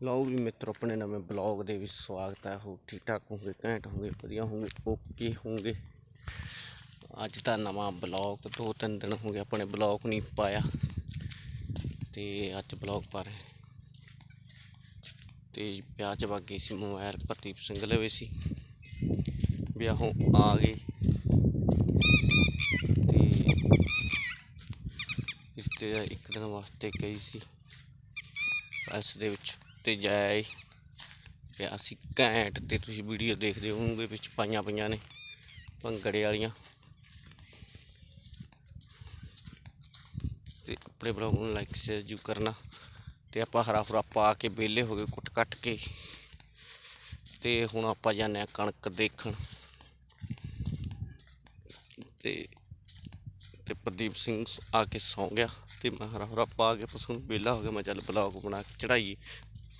ਲਓ ਵੀ ਮਿੱਤਰੋ, ਆਪਣੇ ਨਵੇਂ ਬਲੌਗ ਦੇ ਵਿੱਚ ਸਵਾਗਤ ਹੈ। ਹੋ ਠੀਕ ਠਾਕ ਹੋਗੇ ਘੈਂਟ ਹੋਗੇ ਵਧੀਆ ਹੋਗੇ ਓਕੇ ਹੋਗੇ ਅੱਜ ਦਾ ਨਵਾਂ ਬਲੌਗ ਦੋ ਤਿੰਨ ਦਿਨ ਹੋ ਗਏ ਆਪਣੇ ਬਲੌਗ ਨਹੀਂ ਪਾਇਆ। ਤੇ ਅੱਜ ਬਲੌਗ ਪਾ ਰਹੇ ਤੇ ਵਿਆਹ ਚ ਵਗ ਸੀ ਮੋਬਾਈਲ ਪ੍ਰਦੀਪ ਸਿੰਘ ਲਵੇ ਸੀ। ਵਿਆਹੋਂ ਆ ਗਏ। ਤੇ ਇਸ ਤੇ ਇੱਕ ਦਿਨ ਵਾਸਤੇ ਗਈ ਸੀ ਇਸ ਦੇ ਵਿੱਚ। ਤੇ ਜਾਏ। ਪਿਆ ਸੀ ਘੈਂਟ ਤੇ ਤੁਸੀਂ ਵੀਡੀਓ ਦੇਖਦੇ ਹੋਵੋਗੇ ਵਿੱਚ ਪਾਈਆਂ ਪਈਆਂ ਨੇ, ਭੰਗੜੇ ਵਾਲੀਆਂ। ਤੇ ਆਪਣੇ ਬਲੌਗ ਨੂੰ ਲਾਈਕ ਸ਼ੇਅਰ ਜੂ ਕਰਨਾ। ਤੇ ਆਪਾਂ ਹਰਾ ਹੁਰਾ ਪਾ ਕੇ ਵਿਹਲੇ ਹੋ ਗਏ ਕੁੱਟ ਕੱਟ ਕੇ। ਤੇ ਹੁਣ ਆਪਾਂ ਜਾਂਦੇ ਆ ਕਣਕ ਦੇਖਣ। ਤੇ ਤੇ ਪ੍ਰਦੀਪ ਸਿੰਘ ਆ ਕੇ ਸੌਂ ਗਿਆ। ਤੇ ਮੈਂ ਹਰਾ ਹਰਾ ਪਾ ਕੇ ਪਸ਼ੂ ਨੂੰ ਵਿਹਲਾ ਹੋ ਗਿਆ। ਮੈਂ ਚੱਲ ਬਲੌਗ ਬਣਾ ਕੇ ਚੜਾਈਏ